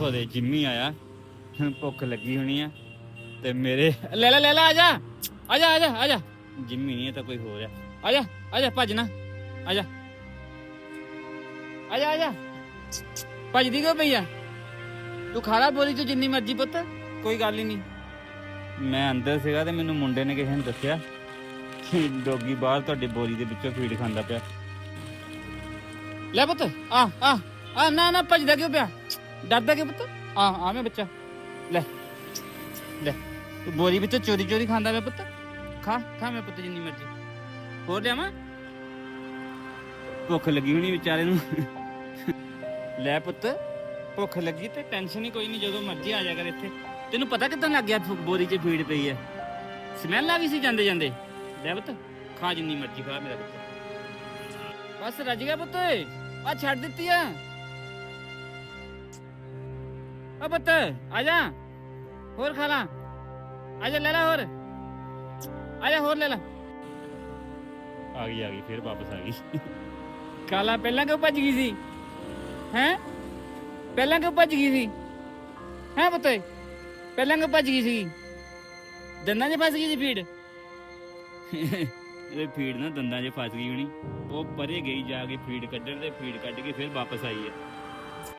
ਉਹਦੇ ਜਿੰਮੀ ਆਇਆ। ਭੁੱਖ ਲੱਗੀ ਹੋਣੀ ਆ ਤੇ ਮੇਰੇ ਲੈ ਲੈ ਲੈ ਲੈ, ਆ ਜਾ। ਆ ਜਾ ਆ ਜਾ ਆ ਜਾ। ਜਿੰਮੀ ਨਹੀਂ, ਇਹ ਤਾਂ ਕੋਈ ਹੋਰ ਆ। ਆ ਜਾ ਆ ਜਾ, ਭੱਜ ਨਾ। ਆ ਜਾ। ਆ ਜਾ ਆ ਜਾ। ਭੱਜਦੀ ਕਿਉਂ ਪਈ ਆ? ਤੂੰ ਖਾਰਾ ਬੋਲੀ ਤੂੰ ਜਿੰਨੀ ਮਰਜ਼ੀ ਪੁੱਤ, ਕੋਈ ਗੱਲ ਹੀ ਨਹੀਂ। ਮੈਂ ਅੰਦਰ ਸੀਗਾ ਤੇ ਮੈਨੂੰ ਮੁੰਡੇ ਨੇ ਕਿਸੇ ਨੇ ਦੱਸਿਆ ਕਿ ਡੋਗੀ ਬਾਹਰ ਤੁਹਾਡੀ ਬੋਰੀ ਦੇ ਵਿੱਚੋਂ ਫੀਡ ਖਾਂਦਾ ਪਿਆ। ਲੈ ਪੁੱਤ, ਆ ਆ ਆ, ਨਾ ਨਾ, ਭੱਜਦਾ ਕਿਉਂ ਪਿਆ? ਡਰਦਾ ਕਿਉਂ ਪੁੱਤ? ਆ ਆ ਮੈਂ ਬੱਚਾ। ਲੈ ਲੈ, ਤੂੰ ਬੋਰੀ ਵਿੱਚੋਂ ਚੋਰੀ ਚੋਰੀ ਖਾਂਦਾ ਪਿਆ ਪੁੱਤ। ਖਾ ਖਾ ਮੈਂ ਪੁੱਤ ਜਿੰਨੀ ਮਰਜ਼ੀ। ਹੋਰ ਲਿਆਵਾਂ? ਭੁੱਖ ਲੱਗੀ ਹੋਣੀ ਵਿਚਾਰੇ ਨੂੰ। ਲੈ ਪੁੱਤ, ਭੁੱਖ ਲੱਗੀ ਤੇ ਟੈਨਸ਼ਨ ਹੀ ਕੋਈ ਨਹੀਂ, ਜਦੋਂ ਮਰਜ਼ੀ ਆ ਜਾ ਕਰ ਇੱਥੇ। ਤੈਨੂੰ ਪਤਾ ਕਿੱਦਾਂ ਲੱਗ ਗਿਆ ਬੋਰੀ 'ਚ ਫੀਡ ਪਈ ਹੈ ਸਮੈਲ ਆ ਗਈ ਸੀ ਜਾਂਦੇ ਜਾਂਦੇ। ਲੈ ਪੁੱਤ, ਖਾ ਜਿੰਨੀ ਮਰਜ਼ੀ ਖਾ ਮੇਰਾ ਪੁੱਤ ਬਸ ਰੱਜ ਗਿਆ ਪੁੱਤ। ਆ ਛੱਡ ਦਿੱਤੀ ਆ। ਆ ਪੁੱਤ ਆ ਜਾ। ਹੋਰ ਖਾ ਲਾ। ਆ ਜਾ ਲੈ ਲੈ ਹੋਰ। ਆ ਜਾ ਹੋਰ ਲੈ ਲੈ। ਆ ਗਈ ਆ ਗਈ ਫਿਰ ਵਾਪਸ ਆ ਗਈ। ਕਾਲਾ ਪਹਿਲਾਂ ਕਿਉਂ ਭੱਜ ਗਈ ਸੀ? ਹੈ? ਪਹਿਲਾਂ ਕਿਉਂ ਭੱਜ ਗਈ ਸੀ? ਹੈ ਪੁੱਤ? ਪਹਿਲਾਂ ਕਿਉਂ ਭੱਜ ਗਈ ਸੀ? ਦੰਦਾਂ 'ਚ ਫਸ ਗਈ ਸੀ ਫੀਡ? ਇਹ ਫੀਡ ਨਾ ਦੰਦਾਂ 'ਚ ਫਸ ਗਈ ਹੋਣੀ। ਉਹ ਪਰੇ ਗਈ ਜਾ ਕੇ ਫੀਡ ਕੱਢਣ ਤੇ ਫੀਡ ਕੱਢ ਕੇ ਫਿਰ ਵਾਪਸ ਆਈ ਹੈ